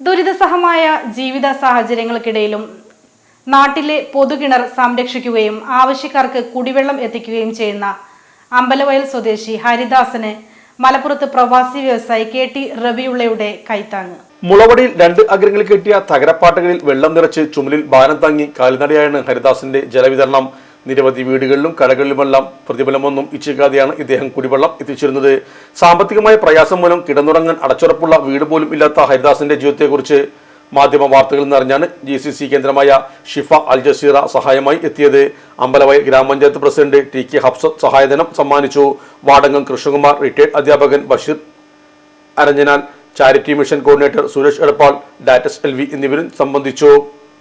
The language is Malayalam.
ദുരിതസഹമായ ജീവിത സാഹചര്യങ്ങൾക്കിടയിലും നാട്ടിലെ പൊതുകിണർ സംരക്ഷിക്കുകയും ആവശ്യക്കാർക്ക് കുടിവെള്ളം എത്തിക്കുകയും ചെയ്യുന്ന അമ്പലവയൽ സ്വദേശി ഹരിദാസന് മലപ്പുറത്ത് പ്രവാസി വ്യവസായി കെ ടി റബിയുള്ളയുടെ കൈത്താങ് മുളവടിയിൽ രണ്ട് അഗ്രങ്ങൾ കെട്ടിയ തകരപ്പാട്ടുകളിൽ വെള്ളം നിറച്ച് ചുമലിൽ ഭാരം താങ്ങി കാൽനടയാണ് ഹരിദാസിന്റെ ജലവിതരണം. നിരവധി വീടുകളിലും കടകളിലുമെല്ലാം പ്രതിഫലമൊന്നും ഇച്ഛിക്കാതെയാണ് ഇദ്ദേഹം കുടിവെള്ളം എത്തിച്ചിരുന്നത്. സാമ്പത്തികമായ പ്രയാസം മൂലം കിടന്നുറങ്ങാൻ അടച്ചുറപ്പുള്ള വീട് പോലും ഇല്ലാത്ത ഹരിദാസിന്റെ ജീവിതത്തെക്കുറിച്ച് മാധ്യമ വാർത്തകളിൽ നിറഞ്ഞാണ് ജി സി സി കേന്ദ്രമായ ഷിഫ അൽ ജസീറ സഹായമായി എത്തിയത്. അമ്പലവയൽ ഗ്രാമപഞ്ചായത്ത് പ്രസിഡന്റ് ടി കെ ഹബ്സത് സഹായധനം സമ്മാനിച്ചു. വാടങ്ങൻ കൃഷ്ണകുമാർ റിട്ടയർഡ് അധ്യാപകൻ Basheer Aranjanal charity mission coordinator Suresh Edappal ഡാറ്റസ് L V എന്നിവരും സംബന്ധിച്ചു.